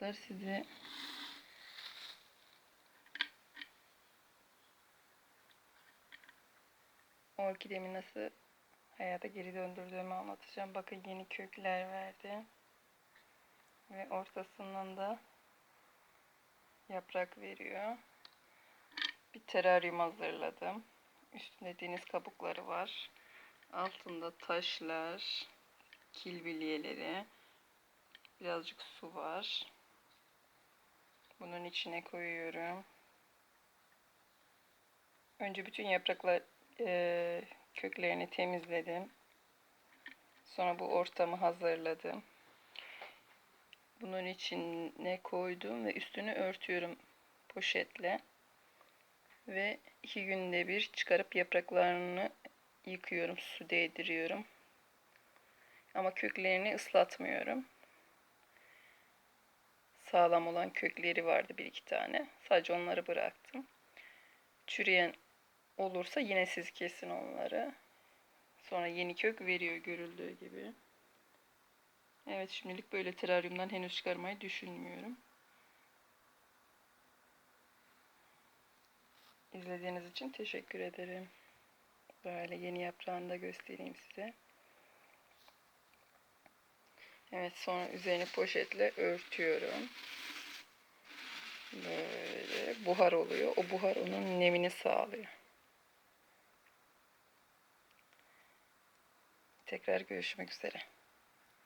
arkadaşlar size orkidemi nasıl hayata geri döndürdüğümü anlatacağım. Bakın yeni kökler verdi. Ve ortasından da yaprak veriyor. Bir teraryum hazırladım. Üstünde deniz kabukları var. Altında taşlar, kil bilyeleri, birazcık su var. Bunun içine koyuyorum. Önce bütün yapraklar eee, köklerini temizledim. Sonra bu ortamı hazırladım. Bunun içine koydum ve üstünü örtüyorum poşetle. Ve iki günde bir çıkarıp yapraklarını yıkıyorum, su değdiriyorum. Ama köklerini ıslatmıyorum. Sağlam olan kökleri vardı bir iki tane. Sadece onları bıraktım. Çürüyen olursa yine siz kesin onları. Sonra yeni kök veriyor görüldüğü gibi. Evet şimdilik böyle teraryumdan henüz çıkarmayı düşünmüyorum. İzlediğiniz için teşekkür ederim. Böyle yeni yaprağını da göstereyim size. Evet sonra üzerini poşetle örtüyorum. Böyle buhar oluyor. O buhar onun nemini sağlıyor. Tekrar görüşmek üzere.